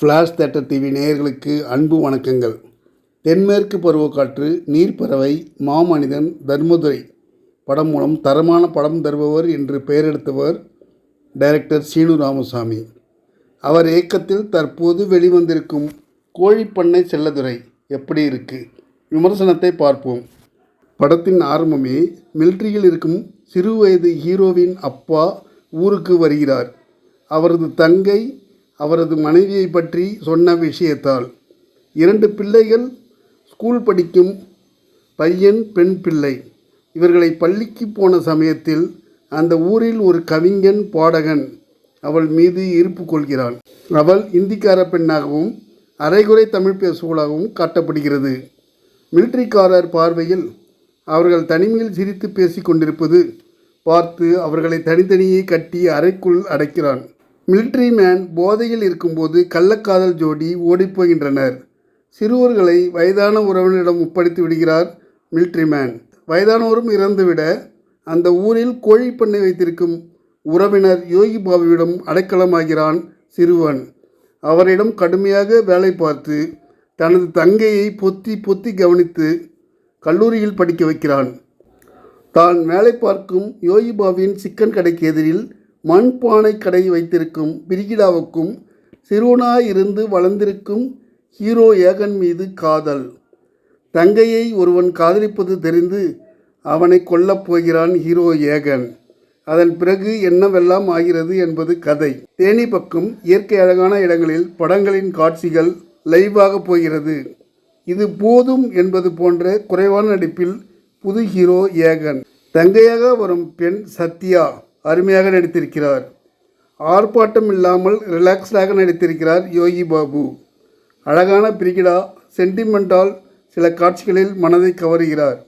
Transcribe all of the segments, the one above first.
Flash theatre TV நேயர்களுக்கு அன்பு வணக்கங்கள். தென்மேற்கு பருவக்காற்று நீர்ப்பறவை மாமனிதன் தர்மதுரை படம் மூலம் தரமான படம் தருபவர் என்று பெயரெடுத்தவர் டைரக்டர் சீனு ராமசாமி. அவர் இயக்கத்தில் தற்போது வெளிவந்திருக்கும் கோழிப்பண்ணை செல்லதுரை எப்படி இருக்கு? விமர்சனத்தை பார்ப்போம். படத்தின் ஆரம்பமே மிலிட்ரியில் இருக்கும் சிறுவயது ஹீரோவின் அப்பா ஊருக்கு வருகிறார். அவரது தங்கை அவரது மனைவியை பற்றி சொன்ன விஷயத்தால் இரண்டு பிள்ளைகள் ஸ்கூல் படிக்கும் பையன் பெண் பிள்ளை. இவர்களை பள்ளிக்கு போன சமயத்தில் அந்த ஊரில் ஒரு கவிஞன் பாடகன் அவள் மீது ஈர்ப்பு கொள்கிறான். அவள் இந்திக்கார பெண்ணாகவும் அரைகுறை தமிழ் பேசுவளாகவும் காட்டப்படுகிறது. மிலிட்ரிக்காரர் பார்வையில் அவர்கள் தனிமையில் சிரித்து பேசிக்கொண்டிருப்பது பார்த்து அவர்களை தனித்தனியே கட்டி அறைக்குள் அடைக்கிறான். மிலிட்ரி மேன் போதையில் இருக்கும்போது கள்ளக்காதல் ஜோடி ஓடிப்போகின்றனர். சிறுவர்களை வயதான உறவினரிடம் ஒப்படைத்து விடுகிறார் மிலிட்ரி மேன் வயதானோரும் இறந்துவிட அந்த ஊரில் கோழி பண்ணை வைத்திருக்கும் உறவினர் யோகி பாபுவிடம் அடைக்கலமாகிறான் சிறுவன். அவரிடம் கடுமையாக வேலை பார்த்து தனது தங்கையை பொத்தி பொத்தி கவனித்து கல்லூரியில் படிக்க வைக்கிறான். தான் வேலை பார்க்கும் யோகி பாபுவின் சிக்கன் கடைக்கு எதிரில் மண்பானை கடை வைத்திருக்கும் பிரிகிடாவுக்கும் சிறுவனாயிருந்து வளர்ந்திருக்கும் ஹீரோ ஏகன் மீது காதல். தங்கையை ஒருவன் காதலிப்பது தெரிந்து அவனை கொல்லப் போகிறான் ஹீரோ ஏகன். அதன் பிறகு என்னவெல்லாம் ஆகிறது என்பது கதை. தேனி பக்கம் இயற்கை அழகான இடங்களில் படங்களின் காட்சிகள் லைவாக போகிறது. இது போதும் என்பது போன்ற குறைவான நடிப்பில் புது ஹீரோ ஏகன். தங்கையாக வரும் பெண் சத்யா. அருமையாக நடித்திருக்கிறார். ஆர்ப்பாட்டம் இல்லாமல் ரிலாக்ஸ்டாக நடித்திருக்கிறார் யோகி பாபு. அழகான பிரிகிடா சென்டிமெண்டால் சில காட்சிகளில் மனதை கவருகிறார்.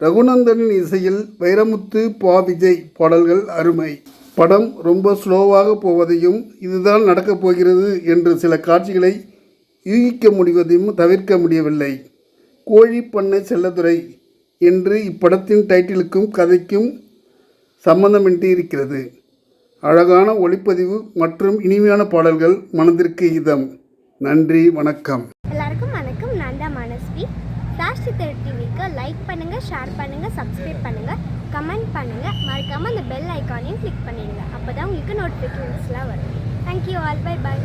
ரகுநந்தனின் இசையில் வைரமுத்து பா. விஜய் பாடல்கள் அருமை. படம் ரொம்ப ஸ்லோவாக போவதையும் இதுதான் நடக்கப் போகிறது என்று சில காட்சிகளை யூகிக்க முடிவதையும் தவிர்க்க முடியவில்லை. கோழி பண்ணை செல்லதுரை என்று இப்படத்தின் டைட்டிலுக்கும் கதைக்கும் சம்பந்தமின்றி இருக்கிறது அழகான ஒளிப்பதிவு மற்றும் இனிமையான பாடல்கள் மனதிற்கு இதம். நன்றி வணக்கம். எல்லாருக்கும் வணக்கம். நான் தான் மனஸ்வி. ஃப்ளாஷ் சித்தர் டிவிக்கு லைக் பண்ணுங்கள் ஷேர் பண்ணுங்கள் சப்ஸ்கிரைப் பண்ணுங்கள் கமெண்ட் பண்ணுங்கள் மறக்காமல் அந்த பெல் ஐக்கானையும் கிளிக் பண்ணிடுங்க. அப்போ தான் உங்களுக்கு நோட்டிஃபிகேஷன்ஸ்லாம் வரும். Thank you all by by